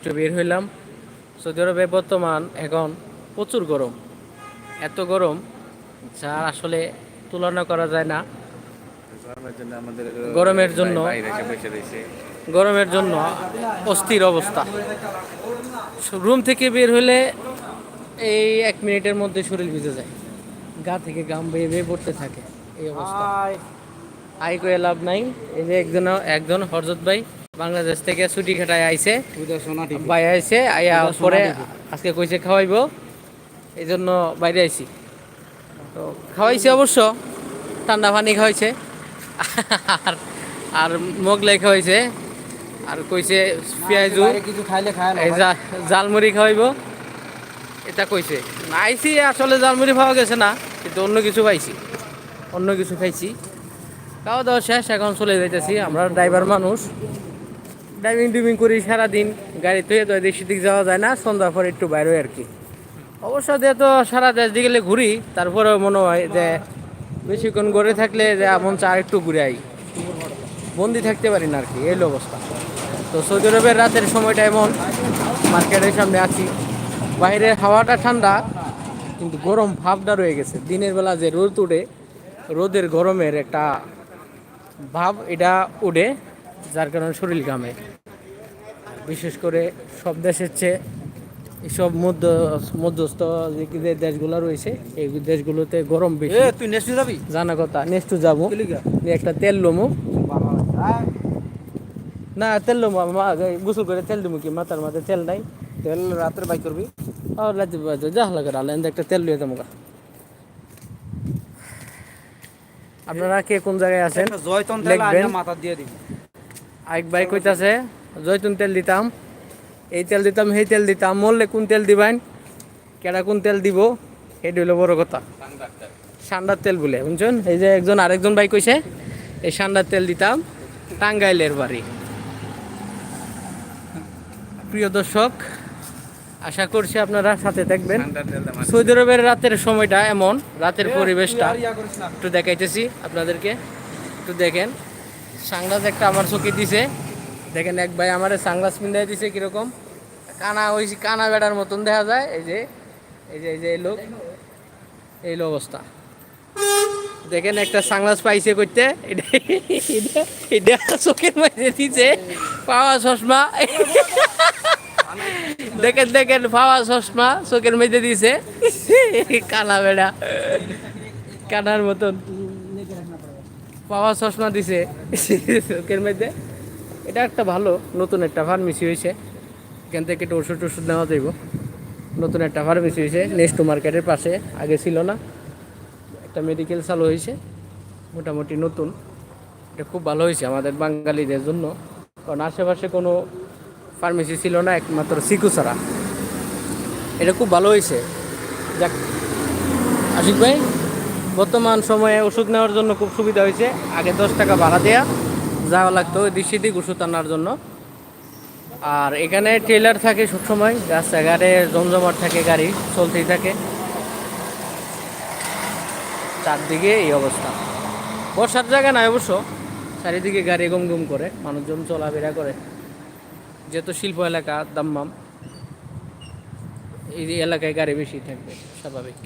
একটু বের হইলাম। সৌদি আরবে বর্তমান এখন প্রচুর গরম। এত গরম যা আসলে তুলনা করা যায় না। গরমের জন্য গরমের জন্য অস্থির অবস্থা। রুম থেকে বের হলে এই এক মিনিটের মধ্যে শরীর ভিজে যায়। গা থেকে গাম বেয়ে বেয়ে পড়তে থাকে। এই অবস্থা। আই করে লাভ নাই। এই যে একজন একজন হরজত ভাই বাংলাদেশ থেকে ছুটি খাটায় আইছে। ভাই আইছে আইয়া পরে আজকে কইছে খাওয়াইবো। এই জন্য বাইরে আইছি। তো খাওয়াইছে অবশ্য ঠান্ডা পানি খাওয়াইছে। আর আর মোগলাই খাওয়াইছে। আর কইছে পেঁয়াজু কিছু খাইলে খায় জালমুড়ি খাওয়াইবো। এটা কইছে। আইছি আসলে জালমুড়ি পাওয়া গেছে না কিন্তু অন্য কিছু পাইছি অন্য কিছু খাইছি। খাওয়া দাওয়া শেষ এখন চলে যাইতেছি। আমরা ড্রাইভার মানুষ। ড্রাইভিং ডুইভিং করি সারাদিন, গাড়ি তো তো এদিক সেদিক যাওয়া যায় না, সন্ধ্যার পরে একটু বাইরে আর কি। অবশ্য যেহেতু সারা দেশ দিকে ঘুরি, তারপরেও মনে হয় যে বেশিক্ষণ ঘুরে থাকলে যে এমন চা একটু ঘুরে আই। বন্দি থাকতে পারি না আর কি, এই অবস্থা। তো সৌদি আরবের রাতের সময়টা এমন, মার্কেটের সামনে আছি। বাইরের হাওয়াটা ঠান্ডা, কিন্তু গরম ভাবটা রয়ে গেছে। দিনের বেলা যে রোদ উঠে, রোদের গরমের একটা ভাব এটা উঠে। যার কারণে শরীর ঘামে। বিশেষ করে সব দেশের চেয়ে এসব মধ্য মধ্যস্থ যে দেশগুলো রয়েছে এই দেশগুলোতে গরম বেশি। তুই নেক্সট যাবি? জানা কথা নেক্সট যাব। একটা তেল লমু। না তেল লমু গোসল করে তেল দিমু কি? মাথার মাথায় তেল নাই। তেল রাত্রে বাই করবি? আর লাজি বাজে যা লাগে আলে একটা তেল লিয়ে দেবো আপনারা কে কোন জায়গায় আছেন? জয়তন তেল মাথা দিয়ে দিবি। আরেক ভাই কইতাছে জৈতুন তেল দিতাম। এই তেল দিতাম সেই তেল দিতাম। মরলে কোন তেল দিবেন? কেডা কোন তেল দিব? এটা হলো বড় কথা। সান্ডার তেল বলে বুঝছেন এই যে একজন আরেকজন ভাই কইছে এই সান্ডার তেল দিতাম টাঙ্গাইলের বাড়ি। প্রিয় দর্শক আশা করছি আপনারা সাথে থাকবেন ঠান্ডা সৌদি আরবের রাতের সময়টা এমন রাতের পরিবেশটা। একটু দেখাইতেছি আপনাদেরকে। একটু দেখেন। সাংলাস একটা আমার চোখে দিছে। দেখেন এক ভাই আমার সাংলাস পিন্দাই দিছে কীরকম। কানা, ওই কানা বেড়ার মতন দেখা যায়। এই যে এই যে এই যে, এই লোক। এই অবস্থা। দেখেন একটা সাংলাস পাইছে করতে। এটা চোখের মাঝে দিছে। পাওয়া চশমা। দেখেন দেখেন, পাওয়া চশমা চোখের মধ্যে দিছে। কানা বেড়া। কানার মতন। পাওয়া চশমা দিছে চোখের মধ্যে। এটা একটা ভালো, নতুন একটা ফার্মেসি হয়েছে এখান থেকে একটু ওষুধ টষুধ নেওয়া যাইব। নতুন একটা ফার্মেসি হয়েছে নেক্সট মার্কেটের পাশে, আগে ছিল না। একটা মেডিকেল চালু হয়েছে মোটামুটি নতুন। এটা খুব ভালো হয়েছে আমাদের বাঙালিদের জন্য। কারণ আশেপাশে কোনো ফার্মেসি ছিল না, একমাত্র সিকু ছাড়া। এটা খুব ভালো হয়েছে যাক, আশিক ভাই বর্তমান সময়ে ওষুধ নেওয়ার জন্য খুব সুবিধা হয়েছে। আগে দশ টাকা ভাড়া দেওয়া যাওয়া লাগতো ওই সেদিক ওষুধ আনার জন্য। আর এখানে ট্রেলার থাকে সবসময়, রাস্তাঘাটে জমজমাট থাকে গাড়ি, চলতেই থাকে। চারদিকে এই অবস্থা। বর্ষার জায়গা নয় অবশ্য, চারিদিকে গাড়ি গম গম করে, মানুষজন চলাফেরা করে। যেহেতু শিল্প এলাকা, দাম্মাম, এই এলাকায় গাড়ি বেশি থাকবে, স্বাভাবিক।